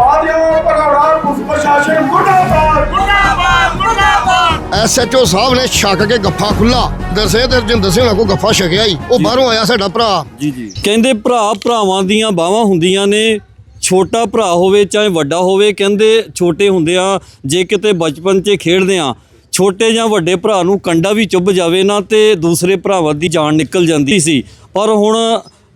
ਵਾਲਿਓ ਭਗੌੜਾ ਪੁਲਿਸ ਪ੍ਰਸ਼ਾਸਨ ਮੁਰਦਾਬਾਦ। ਮੁਰਦਾਬਾਦ ਮੁਰਦਾਬਾਦ। ਐਸਐਚਓ ਸਾਹਿਬ ਨੇ ਛੱਕ ਕੇ ਗੱਫਾ ਖੁੱਲਾ ਦਰਸੇ ਤੇ ਜਿੰਦਰ ਸਿੰਘ ਨਾਲ ਕੋ ਗੱਫਾ ਛਕਿਆ ਹੀ ਉਹ ਬਾਹਰੋਂ ਆਇਆ ਸਾਡਾ ਭਰਾ। ਜੀ ਜੀ। ਕਹਿੰਦੇ ਭਰਾ ਭਰਾਵਾਂ ਦੀਆਂ ਬਾਹਾਂ ਹੁੰਦੀਆਂ ਨੇ। ਛੋਟਾ ਭਰਾ ਹੋਵੇ ਚਾਹੇ ਵੱਡਾ ਹੋਵੇ ਕਹਿੰਦੇ ਛੋਟੇ ਹੁੰਦੇ ਆ। ਜੇ ਕਿਤੇ ਬਚਪਨ 'ਚ ਖੇਡਦੇ ਆ ਛੋਟੇ ਜਾਂ ਵੱਡੇ ਭਰਾ ਨੂੰ ਕੰਡਾ ਵੀ ਚੁੱਭ ਜਾਵੇ ਨਾ ਤੇ ਦੂਸਰੇ ਭਰਾਵਾਂ ਦੀ ਜਾਨ ਨਿਕਲ ਜਾਂਦੀ ਸੀ। ਪਰ ਹੁਣ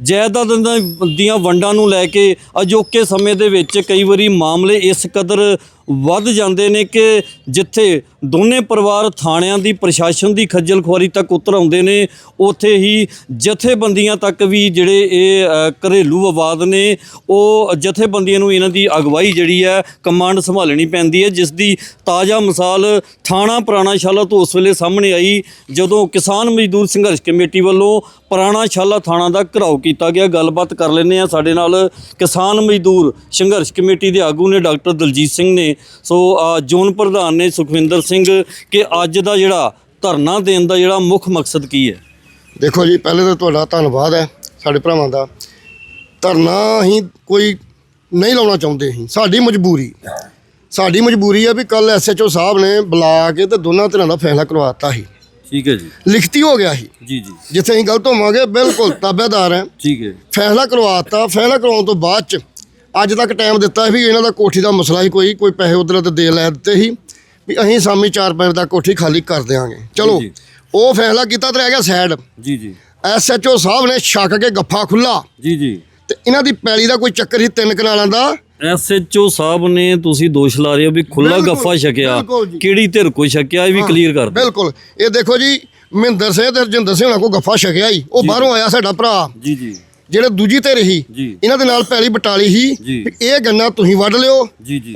ਜਾਇਦਾਦ ਦੀਆਂ- ਦੀਆਂ ਵੰਡਾਂ ਨੂੰ ਲੈ ਕੇ ਅਜੋਕੇ ਸਮੇਂ ਦੇ ਵਿੱਚ ਕਈ ਵਾਰੀ ਮਾਮਲੇ ਇਸ ਕਦਰ ਵੱਧ ਜਾਂਦੇ ਨੇ ਕਿ ਜਿੱਥੇ ਦੋਨੇ ਪਰਿਵਾਰ ਥਾਣਿਆਂ ਦੀ ਪ੍ਰਸ਼ਾਸਨ ਦੀ ਖੱਜਲ ਖੁਆਰੀ ਤੱਕ ਉਤਰ ਆਉਂਦੇ ਨੇ, ਉੱਥੇ ਹੀ ਜਥੇਬੰਦੀਆਂ ਤੱਕ ਵੀ ਜਿਹੜੇ ਇਹ ਘਰੇਲੂ ਵਿਵਾਦ ਨੇ, ਉਹ ਜਥੇਬੰਦੀਆਂ ਨੂੰ ਇਹਨਾਂ ਦੀ ਅਗਵਾਈ ਜਿਹੜੀ ਹੈ, ਕਮਾਂਡ ਸੰਭਾਲਣੀ ਪੈਂਦੀ ਹੈ ਜਿਸ ਦੀ ਤਾਜ਼ਾ ਮਿਸਾਲ ਥਾਣਾ ਪੁਰਾਣਾ ਸ਼ਾਲਾ ਤੋਂ ਉਸ ਵੇਲੇ ਸਾਹਮਣੇ ਆਈ, ਜਦੋਂ ਕਿਸਾਨ ਮਜ਼ਦੂਰ ਸੰਘਰਸ਼ ਕਮੇਟੀ ਵੱਲੋਂ ਪੁਰਾਣਾ ਸ਼ਾਲਾ ਥਾਣਾ ਦਾ ਘਰਾਓ ਕੀਤਾ ਗਿਆ। ਗੱਲਬਾਤ ਕਰ ਲੈਂਦੇ ਆ ਸਾਡੇ ਨਾਲ ਕਿਸਾਨ ਮਜ਼ਦੂਰ ਸੰਘਰਸ਼ ਕਮੇਟੀ ਦੇ ਆਗੂ ਨੇ, ਡਾਕਟਰ ਦਲਜੀਤ ਸਿੰਘ ਨੇ। ਸੋ ਅ, ਜ਼ੋਨ ਪ੍ਰਧਾਨ ਨੇ ਸੁਖਵਿੰਦਰ ਸਿੰਘ ਕਿ ਅੱਜ ਦਾ ਜਿਹੜਾ ਧਰਨਾ ਦੇਣ ਦਾ ਜਿਹੜਾ ਮੁੱਖ ਮਕਸਦ ਕੀ ਹੈ? ਦੇਖੋ ਜੀ ਪਹਿਲੇ ਤਾਂ ਤੁਹਾਡਾ ਧੰਨਵਾਦ ਹੈ ਸਾਡੇ ਭਰਾਵਾਂ ਦਾ। ਧਰਨਾ ਅਸੀਂ ਕੋਈ ਨਹੀਂ ਲਾਉਣਾ ਚਾਹੁੰਦੇ ਅਸੀਂ ਸਾਡੀ ਮਜਬੂਰੀ। ਸਾਡੀ ਮਜਬੂਰੀ ਹੈ ਵੀ ਕੱਲ ਐਸਐਚਓ ਸਾਹਿਬ ਨੇ ਬੁਲਾ ਕੇ ਤੇ ਦੋਨਾਂ ਧਿਰਾਂ ਦਾ ਫੈਸਲਾ ਕਰਵਾਤਾ ਸੀ। ਠੀਕ ਹੈ ਜੀ। ਲਿਖਤੀ ਹੋ ਗਿਆ ਸੀ। ਜੀ ਜੀ। ਜਿੱਥੇ ਅਸੀਂ ਗਲਤ ਹੋਵਾਂਗੇ ਬਿਲਕੁਲ ਤਾਬੇਦਾਰ ਹੈ। ਠੀਕ ਹੈ ਫੈਸਲਾ ਕਰਵਾਤਾ ਫੈਸਲਾ ਕਰਵਾਉਣ ਤੋਂ ਬਾਅਦ ਚ ਅੱਜ ਤੱਕ ਟਾਈਮ ਦਿੱਤਾ ਵੀ ਇਹਨਾਂ ਦਾ ਕੋਠੀ ਦਾ ਮਸਲਾ ਹੀ ਕੋਈ ਕੋਈ ਪੈਸੇ ਉਧਰ ਤੇ ਦੇ ਲੈ ਦਿੱਤੇ ਸੀ ਵੀ ਅਸੀਂ ਸ਼ਾਮੀ 4 ਵਜੇ ਤੱਕ ਕੋਠੀ ਖਾਲੀ ਕਰ ਦਿਆਂਗੇ। ਚਲੋ। ਉਹ ਫੈਸਲਾ ਕੀਤਾ ਤੇ ਰਹਿ ਗਿਆ ਸਾਈਡ ਜੀ ਜੀ। ਐਸਐਚਓ ਸਾਹਿਬ ਨੇ ਛੱਕ ਕੇ ਗੱਫਾ ਖੁੱਲਾ ਜੀ ਜੀ। ਤੇ ਇਹਨਾਂ ਦੀ ਪੈਲੀ ਦਾ ਕੋਈ ਚੱਕਰ ਸੀ ਤਿੰਨ ਕਨਾਲਾਂ ਦਾ? ਐਸਐਚਓ ਸਾਹਿਬ ਨੇ ਤੁਸੀਂ ਦੋਸ਼ ਲਾ ਰਹੇ ਹੋ ਵੀ ਖੁੱਲਾ ਗੱਫਾ ਛਕਿਆ। ਕਿਹੜੀ ਧਿਰ ਕੋ ਛਕਿਆ ਇਹ ਵੀ ਕਲੀਅਰ ਕਰ ਦਿਓ। ਬਿਲਕੁਲ। ਇਹ ਦੇਖੋ ਜੀ ਮਹਿੰਦਰ ਸਿੰਘ ਤੇ ਰਜਿੰਦਰ ਸਿੰਘ ਨਾਲ ਕੋਈ ਗੱਫਾ ਛਕਿਆ ਹੀ। ਉਹ ਬਾਹਰੋਂ ਆਇਆ ਸਾਡਾ ਭਰਾ। ਜੀ ਜੀ। ਜਿਹੜੇ ਦੂਜੀ ਸੀ ਜੀ। ਇਹਨਾਂ ਦੇ ਨਾਲ ਪੈਲੀ ਬਟਾਲੀ ਸੀ ਇਹ ਗੰਨਾ ਤੁਸੀਂ ਵੱਢ ਲਿਓ।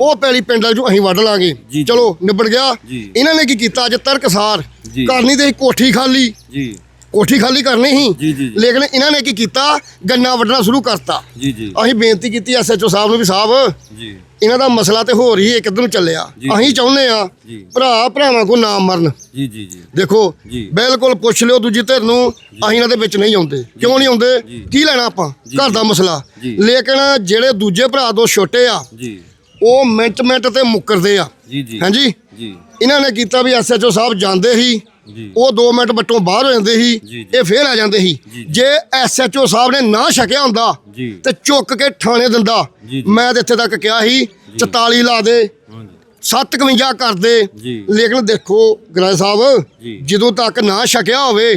ਉਹ ਪੈਲੀ ਪਿੰਡਾਂ ਚੋਂ ਅਸੀਂ ਵੱਢ ਲਾਂਗੇ। ਚਲੋ ਨਿਬੜ ਗਿਆ। ਇਹਨਾਂ ਨੇ ਕੀ ਕੀਤਾ ਅੱਜ ਤਰਕਸਾਰ। ਕਰਨੀ ਤੇ ਕੋਠੀ ਖਾਲੀ ਕੋਠੀ ਖਾਲੀ ਕਰਨੀ ਜੀ, ਸੀ ਜੀ। ਲੇਕਿਨ ਇਹਨਾਂ ਨੇ ਕੀ ਕੀਤਾ? ਗੰਨਾ ਵੱਢਣਾ ਸ਼ੁਰੂ ਕਰਤਾ। ਜੀ ਜੀ। ਅਸੀਂ ਬੇਨਤੀ ਕੀਤੀ ਐਸਐਚਓ ਸਾਹਿਬ ਨੂੰ ਵੀ ਸਾਹਿਬ ਜੀ। ਇਹਨਾਂ ਦਾ ਮਸਲਾ ਤੇ ਹੋਰ ਹੀ ਇੱਕ ਨੂੰ ਚੱਲਿਆ। ਜੀ, ਅਸੀਂ ਚਾਹੁੰਦੇ ਆ ਜੀ। ਭਰਾ ਭਰਾਵਾਂ ਕੋ ਨਾ ਮਰਨ। ਜੀ ਜੀ ਜੀ। ਦੇਖੋ ਜੀ। ਬਿਲਕੁਲ ਪੁੱਛ ਲਿਓ ਦੂਜੀ ਧਿਰ ਨੂੰ ਅਸੀਂ ਇਹਨਾਂ ਦੇ ਵਿੱਚ ਨਹੀਂ ਆਉਂਦੇ। ਕਿਉਂ ਨਹੀਂ ਆਉਂਦੇ? ਜੀ। ਕੀ ਲੈਣਾ ਆਪਾਂ? ਜੀ, ਘਰ ਦਾ ਮਸਲਾ। ਜੀ। ਲੇਕਿਨ ਜਿਹੜੇ ਦੂਜੇ ਭਰਾ ਦੋ ਛੋਟੇ ਆ ਜੀ। ਉਹ ਮਿੰਟ ਮਿੰਟ ਤੇ ਮੁੱਕਰਦੇ ਆ। ਜੀ ਜੀ। ਹਾਂਜੀ? ਜੀ। ਇਹਨਾਂ ਨੇ ਕੀਤਾ ਵੀ ਐਸਐਚਓ ਸਾਹਿਬ ਜਾਂਦੇ ਸੀ ਉਹ 2 ਮਿੰਟ ਬੱਟੋਂ ਬਾਹਰ ਹੋ ਜਾਂਦੇ ਸੀ। ਇਹ ਫੇਰ ਆ ਜਾਂਦੇ ਸੀ। ਜੀ, ਐਸਐਚਓ ਸਾਹਿਬ ਨੇ ਨਾ ਛਕਿਆ ਹੁੰਦਾ ਤੇ ਚੁੱਕ ਕੇ ਥਾਣੇ ਦਿੰਦਾ। ਮੈਂ ਤੇ ਇੱਥੇ ਤੱਕ ਕਿਹਾ ਸੀ 44 ਲਾ ਦੇ ਹਾਂਜੀ 57 ਕਰ ਦੇ। ਜੀ। ਲੇਕਿਨ ਦੇਖੋ ਗ੍ਰਹਿ ਸਾਹਿਬ। ਜਦੋਂ ਤੱਕ ਨਾ ਛਕਿਆ ਹੋਵੇ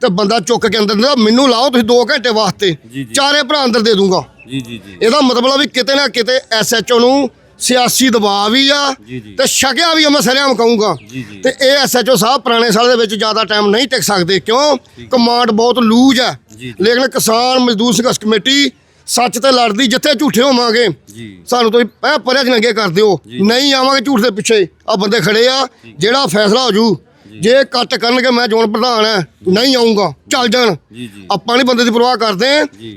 ਤੇ ਬੰਦਾ ਚੁੱਕ ਕੇ ਅੰਦਰ ਦਿੰਦਾ ਮੈਨੂੰ ਲਾਓ ਤੁਸੀਂ 2 ਘੰਟੇ ਵਾਸਤੇ। ਚਾਰੇ ਭਰਾ ਅੰਦਰ ਦੇ ਦੂੰਗਾ। ਜੀ ਜੀ ਜੀ। ਇਹਦਾ ਮਤਲਬ ਆ ਵੀ ਕਿਤੇ ਨਾ ਕਿਤੇ ਐਸਐਚਓ ਨੂੰ ਸਿਆਸੀ ਦਬਾਅ ਵੀ ਆ। ਤੇ ਛਕਿਆ ਵੀ ਆ ਮੈਂ ਸਰਿਆਮ ਕਹੂੰਗਾ। ਤੇ ਇਹ ਐਸਐਚਓ ਸਾਹਿਬ ਪੁਰਾਣੇ ਸਾਲ ਦੇ ਵਿੱਚ ਜ਼ਿਆਦਾ ਟਾਈਮ ਨਹੀਂ ਟਿਕ ਸਕਦੇ। ਕਿਉਂ? ਕਮਾਂਡ ਬਹੁਤ ਲੂਜ ਜੀ। ਲੇਕਿਨ ਕਿਸਾਨ ਮਜ਼ਦੂਰ ਸੰਘਰਸ਼ ਕਮੇਟੀ ਸੱਚ ਤੇ ਲੜਦੀ ਜਿੱਥੇ ਝੂਠੇ ਹੋਵਾਂਗੇ ਸਾਨੂੰ ਤੁਸੀਂ ਐ ਪਰਿਆ ਜਨੰਗੇ ਕਰ ਦਿਓ। ਨਹੀਂ ਆਵਾਂਗੇ ਝੂਠ ਦੇ ਪਿੱਛੇ। ਆ ਬੰਦੇ ਖੜੇ ਆ ਜਿਹੜਾ ਫੈਸਲਾ ਹੋ ਜੂ ਜੇ। ਕੱਟ ਕਰਨਗੇ ਮੈਂ ਜ਼ੋਨ ਪ੍ਰਧਾਨ ਐ ਨਹੀਂ ਆਉਂਗਾ ਚੱਲ ਜਾਣ। ਆਪਾਂ ਨਹੀਂ ਬੰਦੇ ਦੀ ਪਰਵਾਹ ਕਰਦੇ।